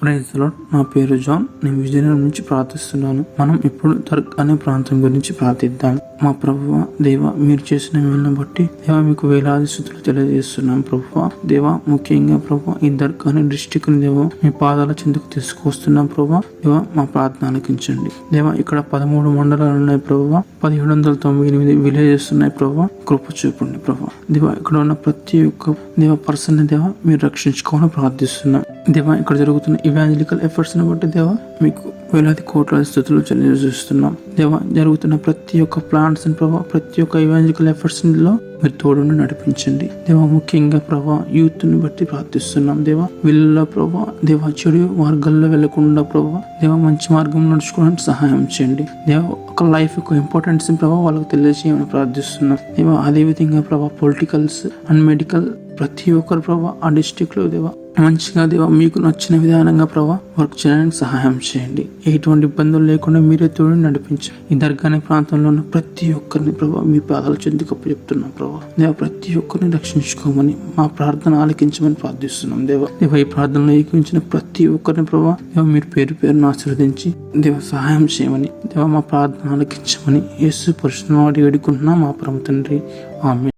Praise నా పేరు John. నేను విజయనగరం నుంచి ప్రార్థిస్తున్నాను. మనం ఇప్పుడు తర్క్ అనే ప్రాంతం గురించి ప్రార్థిద్దాం. మా ప్రభువ దేవ మీరు చేసిన మేలను బట్టి దేవ మీకు వేలాది స్థుతులు తెలియజేస్తున్నాం ప్రభువ. దేవ ముఖ్యంగా ప్రభు ఈ దర్క్ అనే డిస్టిక్ దేవ మీ పాదాల చెందుకు తీసుకొస్తున్నాం ప్రభు దేవ మా ప్రార్థన ఆలకించండి దేవ ఇక్కడ పదమూడు మండలాలు ఉన్నాయి ప్రభువ. పదిహేడు వందల తొంభై ఎనిమిది విలేజెస్ ఉన్నాయి ప్రభు కృప చూపండి ప్రభు దేవ ఇక్కడ ఉన్న ప్రతి ఒక్క దేవ పర్సన్ దేవ మీరు రక్షించుకోవాలని ప్రార్థిస్తున్నాం. దేవ ఇక్కడ జరుగుతున్న ఇవాంజలికల్ ఎఫర్ట్స్ని బట్టి దేవ మీకు వేలాది కోట్ల స్థుతులు తెలియజేస్తున్నాం దేవ జరుగుతున్న ప్రతి ఒక్క ప్లాన్స్ ప్రభావ ప్రతి ఒక్క ఇవాంజలికల్ ఎఫర్ట్స్లో మీరు తోడును నడిపించండి. దేవా ముఖ్యంగా ప్రభా యూత్ని బట్టి ప్రార్థిస్తున్నాం. దేవా వీళ్ళ ప్రభా దేవా చెడు మార్గాల్లో వెళ్ళకుండా ప్రభా దేవా మంచి మార్గం నడుచుకోవడానికి సహాయం చేయండి. దేవా ఒక లైఫ్ యొక్క ఇంపార్టెన్స్ ప్రభావ వాళ్ళకి తెలియజేయమని ప్రార్థిస్తున్నాం. దేవా అదేవిధంగా ప్రభా పొలిటికల్స్ అండ్ మెడికల్ ప్రతి ఒక్కరు ప్రభా ఆ డిస్టిక్లో లో మంచిగా దేవా మీకు నచ్చిన విధానంగా ప్రభా వర్క్ చేయడానికి సహాయం చేయండి. ఎటువంటి ఇబ్బందులు లేకుండా మీరే తోడు నడిపించండి. ఈ దర్గాని ప్రాంతంలో ఉన్న ప్రతి ఒక్కరిని ప్రభా మీ పాదాల చెందుకు చెప్తున్నాం ప్రభా. దేవ ప్రతి ఒక్కరిని రక్షించుకోమని మా ప్రార్థన ఆలకించమని ప్రార్థిస్తున్నాం దేవ. దేవ ఈ ప్రార్థనలో ఏకించిన ప్రతి ఒక్కరిని ప్రభా దేవ మీరు పేరు పేరును ఆశీర్వదించి దేవ సహాయం చేయమని దేవ మా ప్రార్థన ఆలకించమని యేసు పరిశుభ్రం అడిగి వేడుకుంటున్నాం మా పరమ తండ్రి. ఆమె